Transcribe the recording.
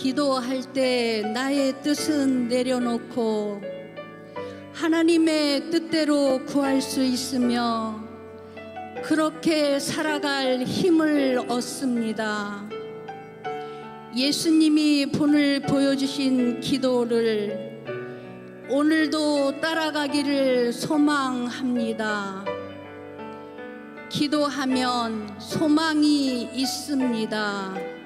기도할 때 나의 뜻은 내려놓고 하나님의 뜻대로 구할 수 있으며 그렇게 살아갈 힘을 얻습니다. 예수님이 본을 보여주신 기도를 오늘도 따라가기를 소망합니다. 기도하면 소망이 있습니다.